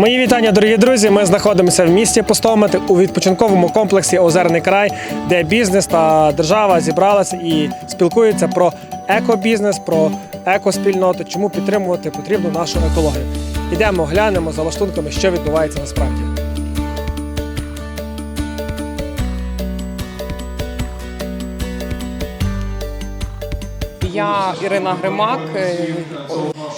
Мої вітання, дорогі друзі. Ми знаходимося в місті Пустомити у відпочинковому комплексі Озерний край, де бізнес та держава зібралися і спілкуються про екобізнес, про екоспільноту, чому підтримувати потрібно нашу екологію. Ідемо, глянемо за лаштунками, що відбувається насправді. Я Ірина Гримак, е,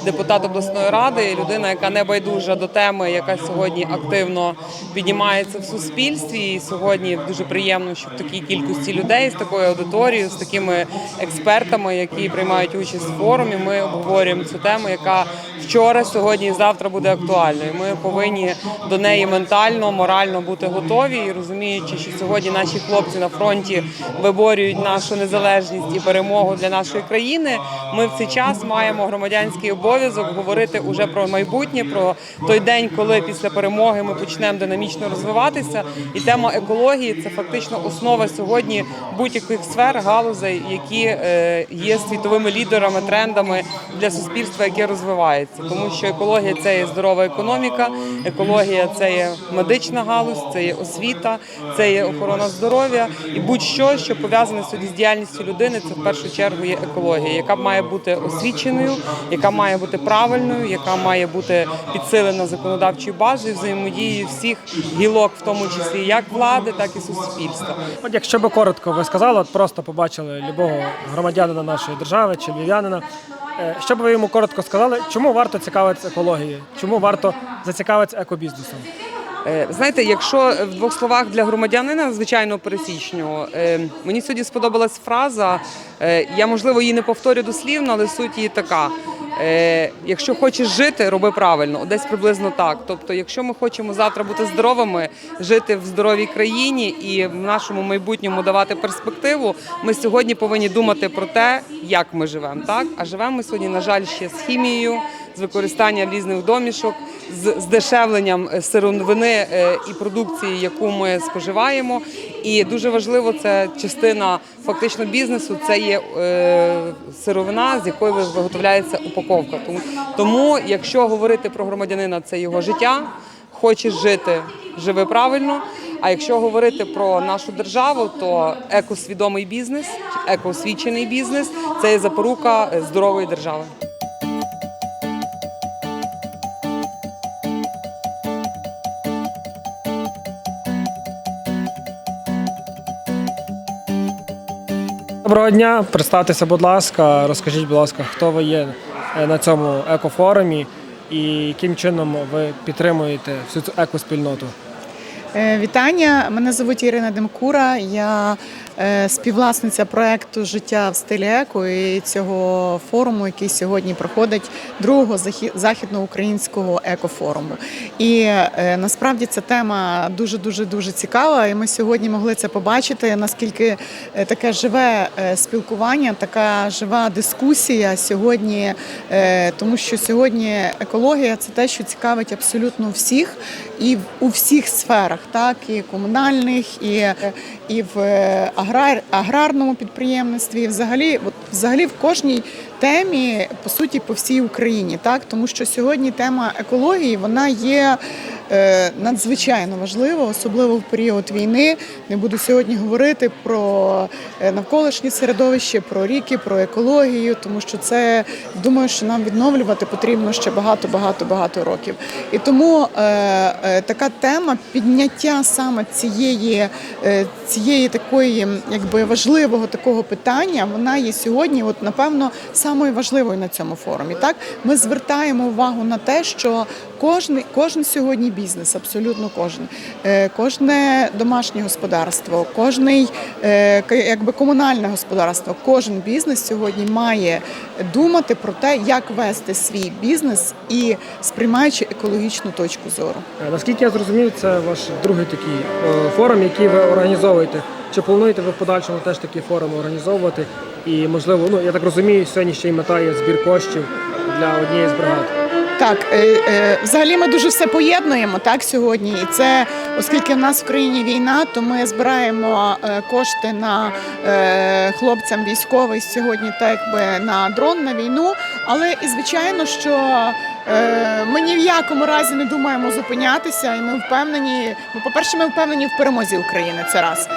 депутат обласної ради, людина, яка не байдужа до теми, яка сьогодні активно піднімається в суспільстві. І сьогодні дуже приємно, що в такій кількості людей з такою аудиторією, з такими експертами, які приймають участь в форумі. Ми обговорюємо цю тему, яка вчора, сьогодні і завтра буде актуальною. Ми повинні до неї ментально, морально бути готові і розуміючи, що сьогодні наші хлопці на фронті виборюють нашу незалежність і перемогу для нашої країни. Ми в цей час маємо громадянський обов'язок говорити уже про майбутнє, про той день, коли після перемоги ми почнемо динамічно розвиватися. І тема екології це фактично основа сьогодні будь-яких сфер, галузей, які е, є світовими лідерами, трендами для суспільства, яке розвивається. Тому що екологія це є здорова економіка, екологія це є медична галузь, це є освіта, це є охорона здоров'я і будь-що, що пов'язане сьогодні з діяльністю людини, це в першу чергу є екологія, яка має бути освіченою, яка має бути правильною, яка має бути підсилена законодавчою базою, взаємодією всіх гілок, в тому числі як влади, так і суспільства. От якщо би коротко ви сказали, от просто побачили любого громадянина нашої держави чи львів'янина, е, що б ви йому коротко сказали, чому варто цікавитися екологією, чому варто зацікавитися екобізнесом? Е, Знаєте, якщо в двох словах для громадянина, звичайно, пересічнього, е, мені сьогодні сподобалась фраза. е, Я можливо її не повторю дослівно, але суть її така. Якщо хочеш жити, роби правильно. Десь приблизно так. Тобто, якщо ми хочемо завтра бути здоровими, жити в здоровій країні і в нашому майбутньому давати перспективу, ми сьогодні повинні думати про те, як ми живемо. Так а живемо ми сьогодні, на жаль, ще з хімією, з використанням різних домішок, з здешевленням е, сировини е, і продукції, яку ми споживаємо. І дуже важливо, це частина фактично бізнесу. Це є е, сировина, з якої виготовляється упаковка. Тому, якщо говорити про громадянина, це його життя. Хочеш жити, живи правильно. А якщо говорити про нашу державу, то екосвідомий бізнес, екоосвічений бізнес це є запорука здорової держави. Доброго дня, представтеся, будь ласка, розкажіть, будь ласка, хто ви є е, на цьому екофорумі і яким чином ви підтримуєте всю цю екоспільноту? Е, Вітання, мене звуть Ірина Демкура. Я співвласниця проекту Життя в стилі еко і цього форуму, який сьогодні проходить другого захі- західноукраїнського екофоруму. І е, насправді ця тема дуже дуже дуже цікава. І ми сьогодні могли це побачити. Наскільки е, таке живе е, спілкування, така жива дискусія сьогодні, е, тому що сьогодні екологія це те, що цікавить абсолютно всіх і у всіх сферах, так і комунальних, і, і в е, аграр, аграрному підприємництві, взагалі, от, взагалі в кожній темі, по суті, по всій Україні, так тому що сьогодні тема екології вона є. Е, Надзвичайно важливо, особливо в період війни. Не буду сьогодні говорити про е, навколишнє середовище, про ріки, про екологію, тому що це думаю, що нам відновлювати потрібно ще багато, багато, багато років. І тому е, така тема підняття саме цієї, цієї такої, якби важливого такого питання, вона є сьогодні, от напевно, самою важливою на цьому форумі. Так ми звертаємо увагу на те, що кожен, кожен сьогодні бізнес, абсолютно кожен, е, кожне домашнє господарство, кожний е, якби комунальне господарство, кожен бізнес сьогодні має думати про те, як вести свій бізнес і сприймаючи екологічну точку зору. Е, Наскільки я зрозумів, це ваш другий такий е, форум, який ви організовуєте. Чи плануєте ви в подальшому теж такі форуми організовувати? І можливо, ну я так розумію, сьогодні ще й мета є збір коштів для однієї з бригад. Так, е, е, взагалі ми дуже все поєднуємо так сьогодні. І це, оскільки в нас в країні війна, то ми збираємо е, кошти на хлопцям військових сьогодні, так якби на дрон, на війну. Але і звичайно, що Ми ні в якому разі не думаємо зупинятися, і ми впевнені. Ну, по-перше, ми впевнені в перемозі України. Це раз.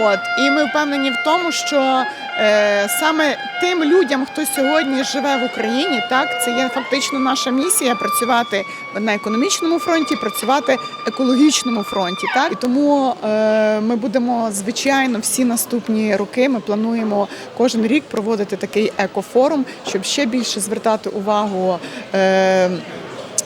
От і ми впевнені в тому, що е, саме тим людям, хто сьогодні живе в Україні, так це є фактично наша місія працювати на економічному фронті, працювати екологічному фронті. Так і тому е, ми будемо звичайно всі наступні роки. Ми плануємо кожен рік проводити такий екофорум, щоб ще більше звертати увагу. Е,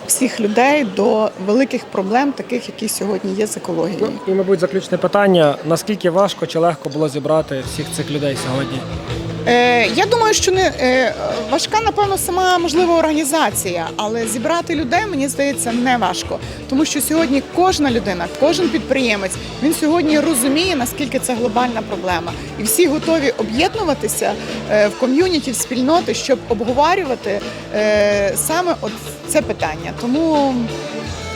всіх людей до великих проблем, таких, які сьогодні є з екологією. Ну, і, мабуть, заключне питання: наскільки важко чи легко було зібрати всіх цих людей сьогодні? Е, я думаю, що не е, важка, напевно, сама можливо організація, але зібрати людей мені здається не важко, тому що сьогодні кожна людина, кожен підприємець, він сьогодні розуміє наскільки це глобальна проблема, і всі готові об'єднуватися е, в ком'юніті, в спільноти, щоб обговорювати саме от це питання. Тому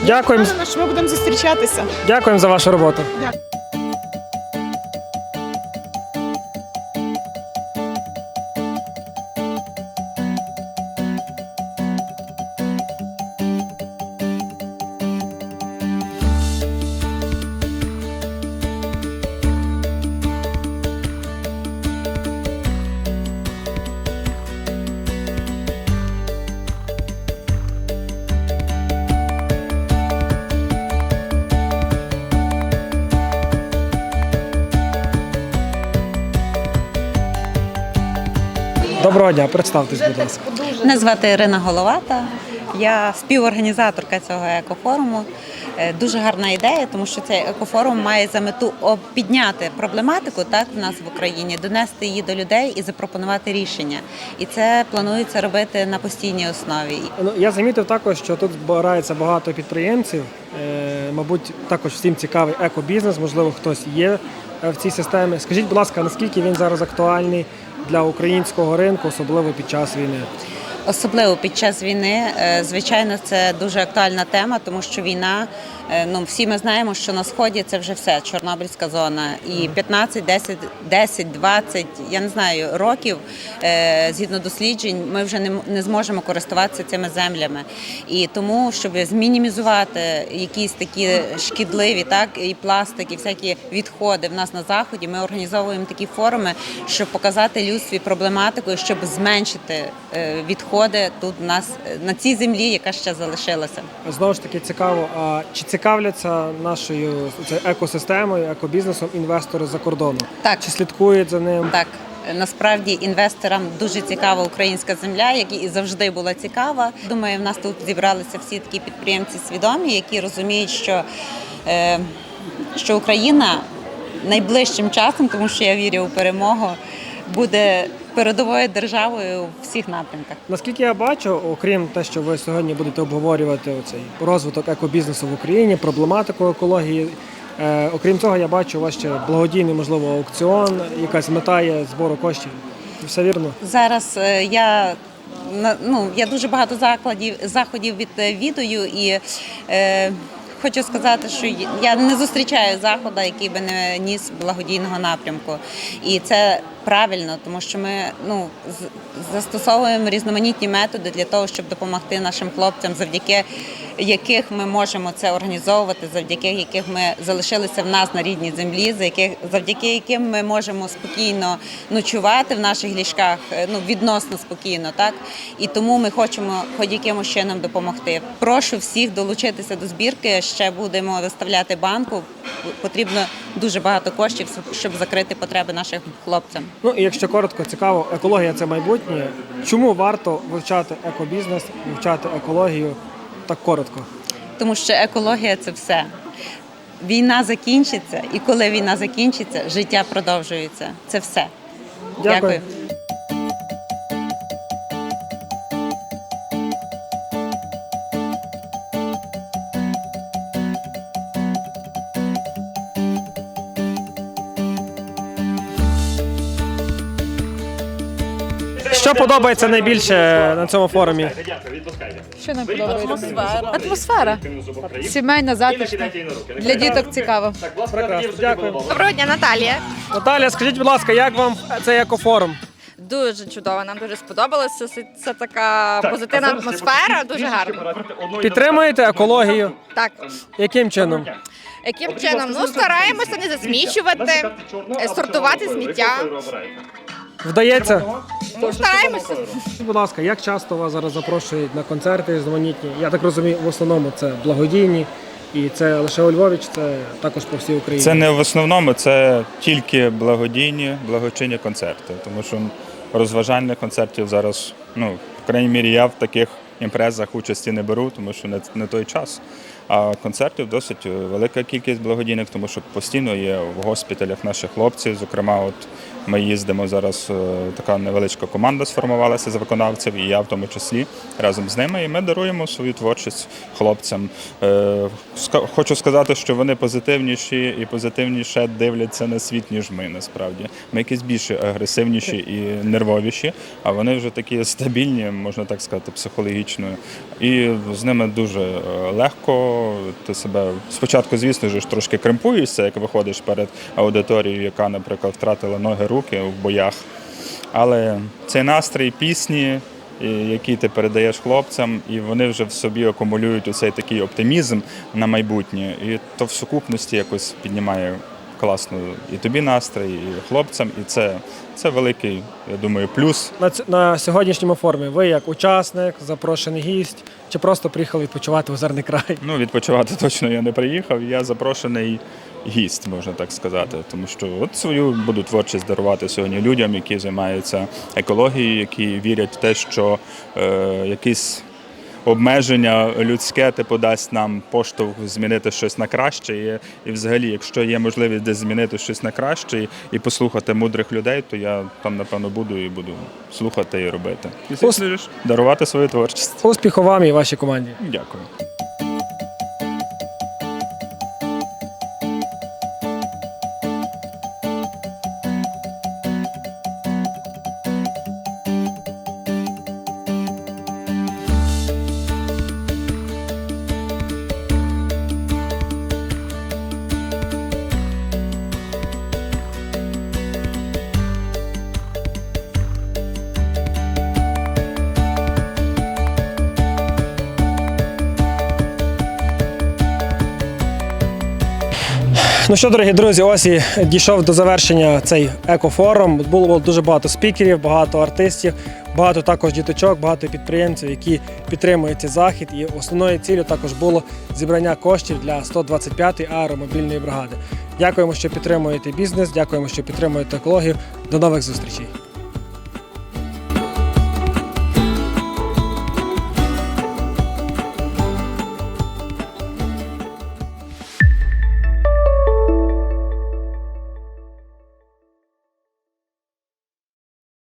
Дякуємо. впевнена, що ми будемо зустрічатися. Дякуємо за вашу роботу. Дякую. Доброго дня, представтесь, будь ласка. Мене звати Ірина Головата. Я співорганізаторка цього екофоруму. Е, Дуже гарна ідея, тому що цей екофорум має за мету підняти проблематику так в нас в Україні, донести її до людей і запропонувати рішення. І це планується робити на постійній основі. Ну, я замітив також, що тут збирається багато підприємців. Е, мабуть, також всім цікавий екобізнес, можливо, хтось є е, в цій системі. Скажіть, будь ласка, наскільки він зараз актуальний для українського ринку, особливо під час війни? Особливо під час війни, е, звичайно, це дуже актуальна тема, тому що війна, ну всі ми знаємо, що на сході це вже все Чорнобильська зона. І 15, 10, 10, 20, я не знаю, років е, згідно досліджень, ми вже не, не зможемо користуватися цими землями. І тому, щоб змінімізувати якісь такі шкідливі, так і пластик, і всякі відходи в нас на заході, ми організовуємо такі форуми, щоб показати людстві проблематику, щоб зменшити е, відходи тут у нас е, на цій землі, яка ще залишилася. Знову ж таки цікаво, а чи цікавляться нашою екосистемою, екобізнесом інвестори за кордону? Так. Чи слідкують за ним? Так. Насправді інвесторам дуже цікава українська земля, як і завжди була цікава. Думаю, в нас тут зібралися всі такі підприємці свідомі, які розуміють, що, е, що Україна найближчим часом, тому що я вірю у перемогу, буде передовою державою у всіх напрямках. Наскільки я бачу, окрім те, що ви сьогодні будете обговорювати оцей розвиток екобізнесу в Україні, проблематику екології. Е, окрім цього, я бачу у вас ще благодійний, можливо, аукціон, якась мета є збору коштів. Все вірно? Зараз е, я ну, я дуже багато закладів заходів відвідую і е, хочу сказати, що я не зустрічаю заходу, який би не ніс благодійного напрямку. І це правильно, тому що ми ну, застосовуємо різноманітні методи для того, щоб допомогти нашим хлопцям, завдяки яких ми можемо це організовувати, завдяки яких ми залишилися в нас на рідній землі, за яких завдяки яким ми можемо спокійно ночувати в наших ліжках, е, ну відносно спокійно, так і тому ми хочемо хоч якимось чином допомогти. Прошу всіх долучитися до збірки. Ще будемо виставляти банку. Потрібно дуже багато коштів, щоб закрити потреби наших хлопцям. Ну і якщо коротко, цікаво, екологія це майбутнє. Чому варто вивчати екобізнес, вивчати екологію так коротко? тому що екологія це все. Війна закінчиться, і коли війна закінчиться, життя продовжується. Це все. Дякую. Що подобається найбільше на цьому форумі? Що нам подобається? Атмосфера. Атмосфера. Сімейна, затишна. Для діток цікаво. Прекрасно, дякую. Доброго дня, Наталія. Наталя, скажіть, будь ласка, як вам цей екофорум? Дуже чудово, нам дуже сподобалося. Це, це така позитивна атмосфера, дуже гарно. Підтримуєте екологію? Так, Яким чином? яким чином? Ну, стараємося не засмічувати, е, сортувати сміття. Вдається? Ну, стараємося. Будь ласка, як часто вас зараз запрошують на концерти різноманітні? Я так розумію, в основному це благодійні, і це лише у Львові, чи це також по всій Україні? Це не в основному, це тільки благодійні, благочинні концерти, тому що розважальних концертів зараз, ну, в крайній мірі, я в таких імпрезах участі не беру, тому що не, не той час. А концертів досить велика кількість благодійних, тому що постійно є в госпіталях наші хлопці. Зокрема, от ми їздимо зараз. е, Така невеличка команда сформувалася з виконавців, і я в тому числі разом з ними. І ми даруємо свою творчість хлопцям. Е, Хочу сказати, що вони позитивніші і позитивніше дивляться на світ, ніж ми. Насправді ми якісь більш агресивніші і нервовіші, а вони вже такі стабільні, можна так сказати, психологічно. І з ними дуже е, легко. Ти себе спочатку, звісно ж, трошки кремпуєшся, як виходиш перед аудиторією, яка, наприклад, втратила ноги, руки в боях. Але цей настрій пісні, які ти передаєш хлопцям, і вони вже в собі акумулюють оцей такий оптимізм на майбутнє. І то в сукупності якось піднімає класно і тобі настрій, і хлопцям. І це, це великий, я думаю, плюс На, ц- на сьогоднішньому формі ви як учасник, запрошений гість, чи просто приїхали відпочивати в озерний край? Ну, відпочивати точно я не приїхав. Я запрошений гість, можна так сказати. Тому що от свою буду творчість дарувати сьогодні людям, які займаються екологією, які вірять в те, що е, якісь. Обмеження людське типу дасть нам поштовх змінити щось на краще. І, і взагалі, якщо є можливість десь змінити щось на краще і, і послухати мудрих людей, то я там напевно буду і буду слухати і робити. І дарувати свою творчість. Успіху вам і вашій команді. Дякую. Ну що, дорогі друзі, ось і дійшов до завершення цей екофорум. Було дуже багато спікерів, багато артистів, багато також діточок, багато підприємців, які підтримують цей захід. І основною цілею також було зібрання коштів для 125-ї аеромобільної бригади. Дякуємо, що підтримуєте бізнес, дякуємо, що підтримуєте екологію. До нових зустрічей.